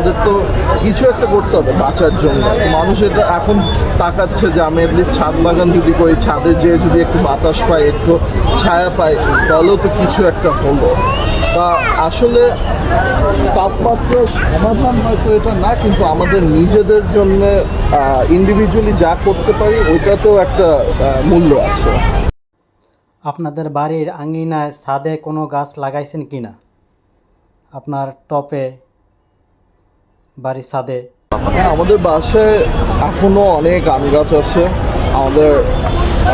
আমাদের তো কিছু একটা করতে হবে বাঁচার জন্য। মানুষ এটা এখন তাকাচ্ছে যে আমি এটলিস্ট ছাদ বাগান যদি করি, ছাদে যেয়ে যদি একটু বাতাস পাই, একটু ছায়া পাই, তাহলেও তো কিছু একটা হলো। তা আসলে তাপমাত্রার সমাধান হয়তো এটা না, কিন্তু আমাদের নিজেদের জন্য ইন্ডিভিজুয়ালি যা করতে পারি, ওইটাতেও একটা মূল্য আছে। আপনাদের বাড়ির আঙিনায় ছাদে কোনো গাছ লাগাইছেন কি না আপনার টপে বাড়ির ছাদে। হ্যাঁ আমাদের বাসায় এখনও অনেক আম গাছ আছে। আমাদের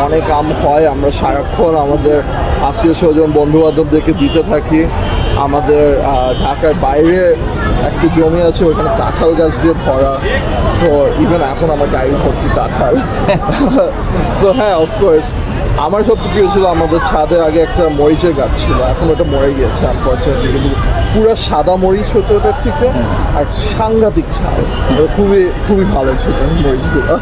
অনেক আম হয়, আমরা সারাক্ষণ আমাদের আত্মীয় স্বজন বন্ধু বান্ধবদেরকে দিতে থাকি। আমাদের ঢাকার বাইরে একটি জমি আছে ওখানে কাঁঠাল গাছ দিয়ে ভরা। সো ইভেন এখন আমার গাড়ি ভর্তি কাঁঠাল। সো হ্যাঁ অফকোর্স আমার সবচেয়ে প্রিয় ছিল আমাদের ছাদে আগে একটা মরিচের গাছ ছিল এখন ওটা মরে গিয়েছে আনফর্চুনেটলি কিন্তু পুরো সাদা মরিচ হতো ওটার থেকে আর সাংঘাতিক ছাদ। ওটা খুবই খুবই ভালো ছিল মরিচগুলো।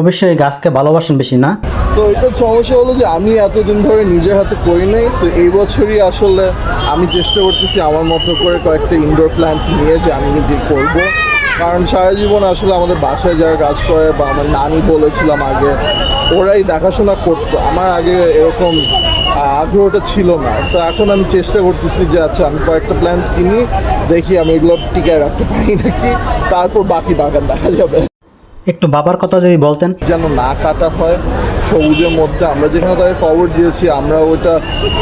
অবশ্যই গাছকে ভালোবাসেন বেশি না? তো এটা সমস্যা হলো যে আমি এতদিন ধরে নিজের হাতে করি নাই তো এই বছরই আসলে আমি চেষ্টা করতেছি আমার মতো করে কয়েকটা ইনডোর প্ল্যান্ট নিয়ে যে আমি নিজে করব। কারণ সারা জীবন আসলে আমাদের বাসায় যারা কাজ করে বা আমার নানি বলেছিলাম আগে ওরাই দেখাশোনা করতো। আমার আগে এরকম আগ্রহটা ছিল না। তো এখন আমি চেষ্টা করতেছি যে আচ্ছা আমি কয়েকটা প্ল্যান্ট কিনি দেখি আমি এগুলো টিকায় রাখতে পারি নাকি। তারপর বাকি বাগান দেখা যাবে। একটু বাবার কথা যদি বলতেন। যেন না কাটা হয় সবুজের মধ্যে আমরা যেখানে তাদের খবর দিয়েছি আমরা ওটা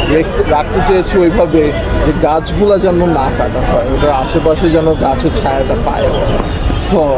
রেখতে- রাখতে চেয়েছি ওইভাবে যে গাছগুলা যেন না কাটা হয় ওটার আশেপাশে যেন গাছের ছায়াটা পায়। সো